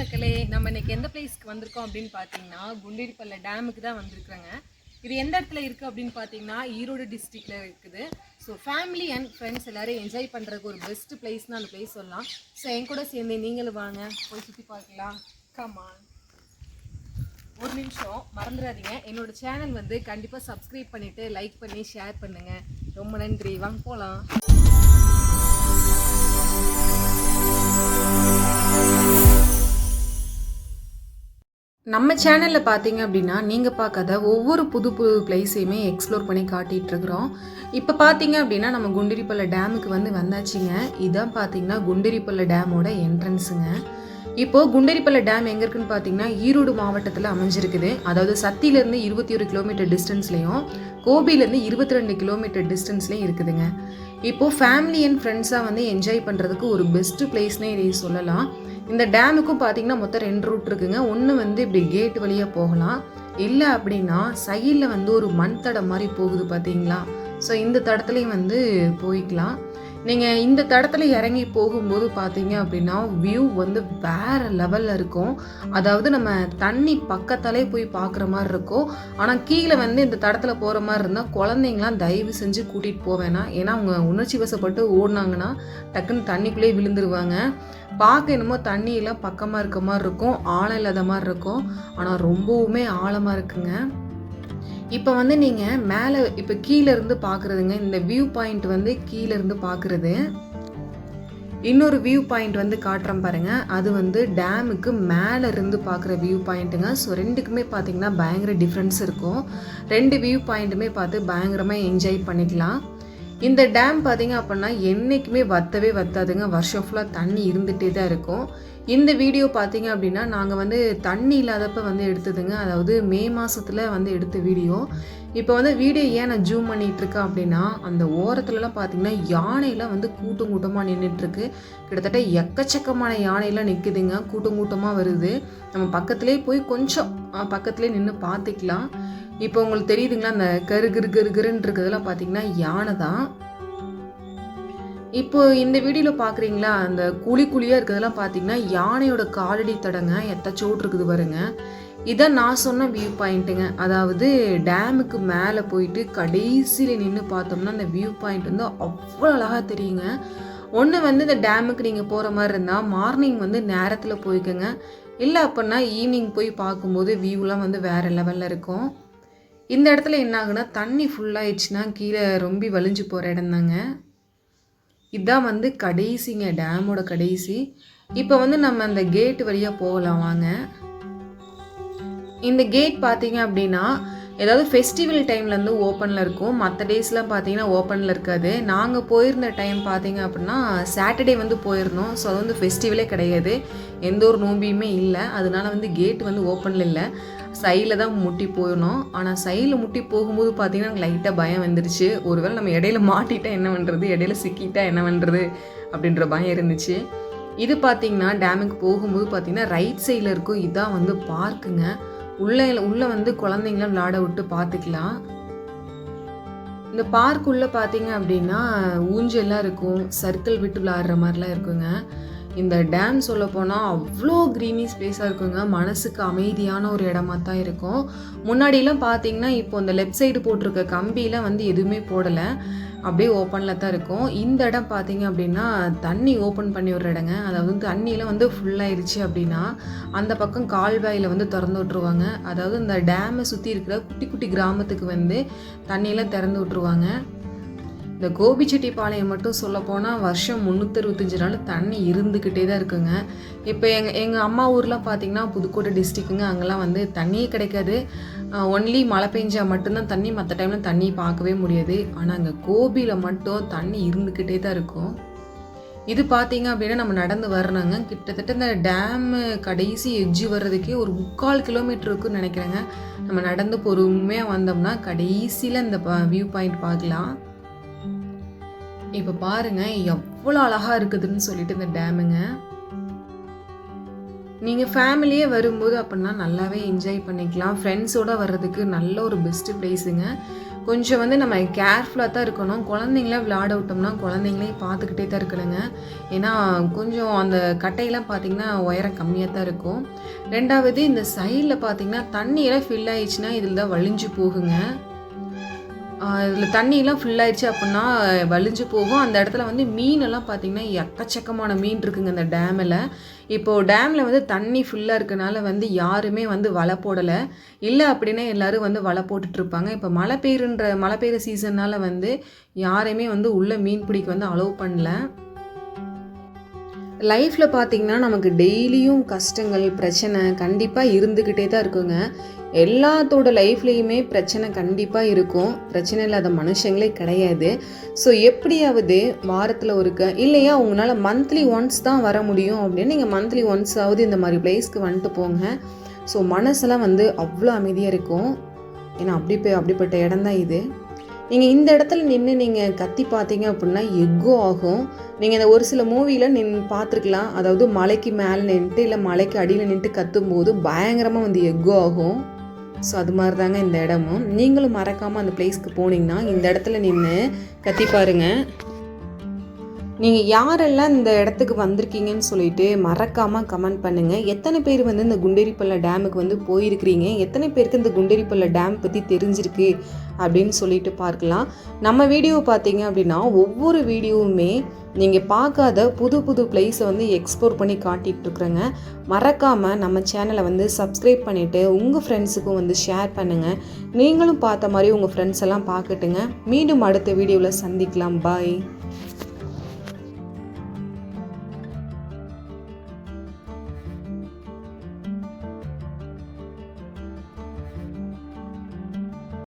மக்களே நம்ம இன்னைக்கு எந்த பிளேஸ்க்கு வந்திருக்கோம் அப்படின்னு பார்த்தீங்கன்னா குண்டேரிப்பள்ளி டேமுக்கு தான் வந்திருக்கிறோங்க இது எந்த இடத்துல இருக்குது அப்படின்னு பார்த்தீங்கன்னா ஈரோடு டிஸ்ட்ரிக்டில் இருக்குது. ஸோ ஃபேமிலி அண்ட் ஃப்ரெண்ட்ஸ் எல்லோரும் என்ஜாய் பண்ணுறதுக்கு ஒரு பெஸ்ட் பிளேஸ்னு அந்த பிளேஸ் சொல்லலாம். ஸோ என் கூட சேர்ந்து நீங்களும் வாங்க. போய் சுற்றி பார்க்கலாம். கமான் ஒரு நிமிஷம் மறந்துடாதீங்க. என்னோட சேனல் வந்து கண்டிப்பாக சப்ஸ்கிரைப் பண்ணிவிட்டு லைக் பண்ணி ஷேர் பண்ணுங்கள் ரொம்ப நன்றி. வாங்க போகலாம் நம்ம சேனலில் பார்த்தீங்க அப்படின்னா நீங்கள் பார்க்காத ஒவ்வொரு புது புது பிளேஸையுமே எக்ஸ்ப்ளோர் பண்ணி காட்டிகிட்ருக்குறோம் இப்போ பார்த்தீங்க அப்படின்னா நம்ம குண்டிரிப்பள்ளை டேமுக்கு வந்து வந்தாச்சுங்க. இதான் பார்த்தீங்கன்னா குண்டிரிப்பள்ளை டேமோட என்ட்ரன்ஸுங்க இப்போது குண்டரிப்பள்ளை டேம் எங்கே இருக்குன்னு பார்த்தீங்கன்னா ஈரோடு மாவட்டத்தில் அமைஞ்சிருக்குது. அதாவது சத்தியிலேருந்து இருபத்தி ஒரு கிலோமீட்டர் டிஸ்டன்ஸ்லேயும் கோபிலேருந்து இருபத்தி ரெண்டு கிலோமீட்டர் டிஸ்டன்ஸ்லேயும் இருக்குதுங்க. இப்போது ஃபேமிலி அண்ட் ஃப்ரெண்ட்ஸாக வந்து என்ஜாய் பண்ணுறதுக்கு ஒரு பெஸ்ட்டு பிளேஸ்னே இதை சொல்லலாம். இந்த டேமுக்கும் பார்த்தீங்கன்னா மொத்தம் ரெண்டு ரூட் இருக்குங்க. ஒன்று வந்து இப்படி கேட் வழியாக போகலாம். இல்லை அப்படின்னா சைடில் வந்து ஒரு மண் தடம் மாதிரி போகுது பார்த்தீங்களா ஸோ இந்த தடத்துலையும் வந்து போய்க்கலாம். நீங்கள் இந்த தடத்துல இறங்கி போகும்போது பார்த்தீங்க அப்படின்னா வியூ வந்து வேறு லெவலில் இருக்கும். அதாவது நம்ம தண்ணி பக்கத்தாலே போய் பார்க்குற மாதிரி இருக்கும். ஆனால் கீழே வந்து இந்த தடத்துல போகிற மாதிரி இருந்தால் குழந்தைங்களாம் தயவு செஞ்சு கூட்டிகிட்டு போவேனா ஏன்னா அவங்க உணர்ச்சி வசப்பட்டு ஓடினாங்கன்னா டக்குன்னு தண்ணிக்குள்ளேயே விழுந்துருவாங்க. பார்க்க என்னமோ தண்ணியெல்லாம் பக்கமாக இருக்க மாதிரி இருக்கும் ஆழம் இல்லாத மாதிரி இருக்கும். ஆனால் ரொம்பவுமே ஆழமாக இருக்குங்க. இப்போ வந்து நீங்கள் மேலே இப்போ கீழே இருந்து பார்க்குறதுங்க. இந்த வியூ பாயிண்ட் வந்து கீழே இருந்து பார்க்குறது. இன்னொரு வியூ பாயிண்ட் வந்து காட்டுறேன் பாருங்க. அது வந்து டேமுக்கு மேலே இருந்து பார்க்குற வியூ பாயிண்ட்டுங்க ஸோ ரெண்டுக்குமே பார்த்தீங்கன்னா பயங்கர டிஃப்ரென்ஸ் இருக்கும். ரெண்டு வியூ பாயிண்ட்டுமே பார்த்து பயங்கரமாக என்ஜாய் பண்ணிக்கலாம். இந்த டேம் பார்த்தீங்க அப்படின்னா என்றைக்குமே வத்தவே வத்தாதுங்க. வருஷம் ஃபுல்லாக தண்ணி இருந்துகிட்டே தான் இருக்கும். இந்த வீடியோ பார்த்தீங்க அப்படின்னா நாங்கள் வந்து தண்ணி இல்லாதப்ப வந்து எடுத்ததுங்க. அதாவது மே மாதத்தில் வந்து எடுத்த வீடியோ இப்போ வந்து வீடியோ ஏன் நான் ஜூம் பண்ணிகிட்ருக்கேன் இருக்கேன் அப்படின்னா அந்த ஓரத்துலலாம் பார்த்தீங்கன்னா யானையெல்லாம் வந்து கூட்டம் கூட்டமாக நின்றுட்டுருக்கு கிட்டத்தட்ட எக்கச்சக்கமான யானையெல்லாம் நிற்குதுங்க கூட்டம் கூட்டமாக வருது. நம்ம பக்கத்துலேயே போய் கொஞ்சம் பக்கத்துலேயே நின்று பார்த்துக்கலாம். இப்போ உங்களுக்கு தெரியுதுங்களா அந்த கரு கரு கரு கருன்னு இருக்கிறதெல்லாம் பார்த்தீங்கன்னா யானை தான் இப்போ இந்த வீடியோவில் பார்க்குறீங்களா அந்த குழி குழியாக இருக்கிறதெல்லாம் பார்த்தீங்கன்னா யானையோட காலடி தடங்க எத்தச்சோட்டு இருக்குது பாருங்க. இதான் நான் சொன்ன வியூ பாயிண்ட்டுங்க அதாவது டேமுக்கு மேலே போயிட்டு கடைசியில் நின்று பார்த்தோம்னா அந்த வியூ பாயிண்ட் வந்து அவ்வளோ அழகாக தெரியுங்க. ஒன்று வந்து இந்த டேமுக்கு நீங்கள் போகிற மாதிரி இருந்தால் மார்னிங் வந்து நேரத்தில் போய்க்கோங்க. இல்லை அப்படின்னா ஈவினிங் போய் பார்க்கும்போது வியூலாம் வந்து வேறு லெவலில் இருக்கும். இந்த இடத்துல என்ன ஆகுனா தண்ணி ஃபுல்லாகிடுச்சுன்னா கீழே ரொம்ப வலிஞ்சு போகிற இடம் தாங்க இதுதான் வந்து கடைசிங்க டேமோட கடைசி. இப்போ வந்து நம்ம அந்த கேட் வழியாக போகலாம் வாங்க. இந்த கேட் பார்த்தீங்க அப்படின்னா ஏதாவது ஃபெஸ்டிவல் டைம்லேருந்து ஓப்பனில் இருக்கும். மற்ற டேஸ்லாம் பார்த்தீங்கன்னா ஓப்பனில் இருக்காது. நாங்கள் போயிருந்த டைம் பார்த்தீங்க அப்படின்னா சாட்டர்டே வந்து போயிருந்தோம். ஸோ அது வந்து ஃபெஸ்டிவலே கிடையாது. எந்த ஒரு நோம்பியுமே இல்லை. அதனால வந்து கேட் வந்து ஓப்பனில் இல்லை. சைடில் தான் முட்டி போயிடணும் ஆனால் சைடில் முட்டி போகும்போது பார்த்தீங்கன்னா எனக்கு லைட்டாக பயம் வந்துருச்சு. ஒருவேளை நம்ம இடையில மாட்டிட்டா என்ன பண்ணுறது இடையில சிக்கிட்டா என்ன பண்ணுறது அப்படின்ற பயம் இருந்துச்சு. இது பார்த்தீங்கன்னா டேமுக்கு போகும்போது பார்த்தீங்கன்னா ரைட் சைடில் இருக்கும். இதான் வந்து பார்க்குங்க உள்ளே உள்ளே வந்து குழந்தைங்களாம் விளையாட விட்டு பார்த்துக்கலாம் இந்த பார்க்குள்ளே பார்த்தீங்க அப்படின்னா ஊஞ்சல்லாம் இருக்கும். சர்க்கிள் விட்டு விளையாடுற மாதிரிலாம் இருக்குங்க. இந்த டேம் சொல்ல போனால் அவ்வளோ க்ரீனி ஸ்பேஸாக இருக்குங்க. மனசுக்கு அமைதியான ஒரு இடமா தான் இருக்கும். முன்னாடிலாம் பார்த்தீங்கன்னா இப்போ இந்த லெஃப்ட் சைடு போட்டிருக்க கம்பியெலாம் வந்து எதுவுமே போடலை. அப்படியே ஓப்பனில் தான் இருக்கும். இந்த இடம் பார்த்தீங்க அப்படின்னா தண்ணி ஓப்பன் பண்ணி ஒரு இடங்க. அதாவது தண்ணியெலாம் வந்து ஃபுல்லாகிருச்சு அப்படின்னா அந்த பக்கம் கால்வாயில் வந்து திறந்து விட்ருவாங்க அதாவது இந்த டேமை சுற்றி இருக்கிற குட்டி குட்டி கிராமத்துக்கு வந்து தண்ணியெல்லாம் திறந்து விட்ருவாங்க இந்த கோபிச்செட்டிப்பாளையம் மட்டும் சொல்லப்போனால் வருஷம் முந்நூற்றி அறுபத்தஞ்சு நாள் தண்ணி இருந்துக்கிட்டே தான் இருக்குங்க. இப்போ எங்கள் எங்கள் அம்மா ஊர்லாம் பார்த்தீங்கன்னா புதுக்கோட்டை டிஸ்ட்ரிக்குங்க அங்கெல்லாம் வந்து தண்ணியே கிடைக்காது. ஒன்லி மழை பெஞ்சால் மட்டும்தான் தண்ணி மற்ற டைமில் தண்ணி பார்க்கவே முடியாது. ஆனால் அங்கே கோபியில் மட்டும் தண்ணி இருந்துக்கிட்டே தான் இருக்கும். இது பார்த்தீங்க அப்படின்னா நம்ம நடந்து வரணுங்க. கிட்டத்தட்ட இந்த டேமு கடைசி எஜ்ஜி வர்றதுக்கே ஒரு முக்கால் கிலோமீட்டர் இருக்குன்னு நினைக்கிறேங்க. நம்ம நடந்து பொறுமையாக வந்தோம்னா கடைசியில் இந்த வியூ பாயிண்ட் பார்க்கலாம். இப்போ பாருங்க எவ்வளோ அழகாக இருக்குதுன்னு சொல்லிட்டு இந்த டேமுங்க. நீங்கள் ஃபேமிலியே வரும்போது அப்படின்னா நல்லாவே என்ஜாய் பண்ணிக்கலாம். ஃப்ரெண்ட்ஸோடு வர்றதுக்கு நல்ல ஒரு பெஸ்ட்டு பிளேஸுங்க. கொஞ்சம் வந்து நம்ம கேர்ஃபுல்லாக தான் இருக்கணும். குழந்தைங்கள விளையாட விட்டோம்னா குழந்தைங்களையும் பார்த்துக்கிட்டே தான் இருக்கணுங்க. ஏன்னா கொஞ்சம் அந்த கட்டையெல்லாம் பார்த்திங்கன்னா உயரம் கம்மியாக தான் இருக்கும். ரெண்டாவது இந்த சைடில் பார்த்திங்கன்னா தண்ணியெல்லாம் ஃபில் ஆயிடுச்சுன்னா இதில் தான் வழிஞ்சு போகுங்க. இதில் தண்ணியெல்லாம் ஃபில் ஆயிடுச்சு அப்படின்னா வலிஞ்சு போகும். அந்த இடத்துல வந்து மீனெல்லாம் பார்த்திங்கன்னா எக்கச்சக்கமான மீன் இருக்குங்க அந்த டேமில். இப்போது டேமில் வந்து தண்ணி ஃபுல்லாக இருக்கனால வந்து யாருமே வந்து வலை போடலை. இல்லை அப்படின்னா எல்லோரும் வந்து வலை போட்டுட்ருப்பாங்க இப்போ மழை பெய்யுன்ற மழை பெய்கிற சீசன்னால் வந்து யாரையுமே வந்து உள்ளே மீன் பிடிக்க வந்து அலோவ் பண்ணல. லைஃப்பில் பார்த்திங்கன்னா நமக்கு டெய்லியும் கஷ்டங்கள் பிரச்சனை கண்டிப்பாக இருந்துக்கிட்டே தான் இருக்குங்க. எல்லாத்தோட லைஃப்லேயுமே பிரச்சனை கண்டிப்பாக இருக்கும். பிரச்சனை இல்லாத மனுஷங்களே கிடையாது. ஸோ எப்படியாவது வாரத்தில் ஒருக்க இல்லையா உங்களால் மந்த்லி ஒன்ஸ் தான் வர முடியும் அப்படின்னு நீங்கள் மந்த்லி ஒன்ஸ் இந்த மாதிரி பிளேஸ்க்கு வந்துட்டு போங்க. ஸோ மனசெல்லாம் வந்து அவ்வளோ அமைதியாக இருக்கும். ஏன்னா அப்படி போய் அப்படிப்பட்ட இடம் தான் இது. நீங்கள் இந்த இடத்துல நின்று நீங்கள் கத்தி பார்த்தீங்க அப்படின்னா எக்கோ ஆகும். நீங்கள் இந்த ஒரு சில மூவியில் நின் பார்த்துருக்கலாம். அதாவது மலைக்கு மேலே நின்றுட்டு இல்லை மலைக்கு அடியில் நின்றுட்டு கத்தும்போது பயங்கரமாக வந்து எக்கோ ஆகும். ஸோ அது மாதிரி தாங்க இந்த இடமும். நீங்களும் மறக்காமல் அந்த பிளேஸ்க்கு போனீங்கன்னா இந்த இடத்துல நின்று கத்தி பாருங்கள் நீங்கள் யாரெல்லாம் இந்த இடத்துக்கு வந்திருக்கீங்கன்னு சொல்லிட்டு மறக்காமல் கமெண்ட் பண்ணுங்கள் எத்தனை பேர் வந்து இந்த குண்டேரிப்பள்ளை டேமுக்கு வந்து போயிருக்கிறீங்க? எத்தனை பேருக்கு இந்த குண்டேரிப்பள்ளை டேம் பற்றி தெரிஞ்சிருக்கு? அப்படின்னு சொல்லிட்டு பார்க்கலாம். நம்ம வீடியோ பார்த்தீங்க அப்படின்னா ஒவ்வொரு வீடியோவுமே நீங்கள் பார்க்காத புது புது பிளேஸை வந்து எக்ஸ்ப்ளோர் பண்ணி காட்டிகிட்ருக்குறேங்க மறக்காமல் நம்ம சேனலை வந்து சப்ஸ்கிரைப் பண்ணிவிட்டு உங்கள் ஃப்ரெண்ட்ஸுக்கும் வந்து ஷேர் பண்ணுங்கள் நீங்களும் பார்த்த மாதிரி உங்கள் ஃப்ரெண்ட்ஸ் எல்லாம் பார்க்கட்டுங்க. மீண்டும் அடுத்த வீடியோவில் சந்திக்கலாம். பாய்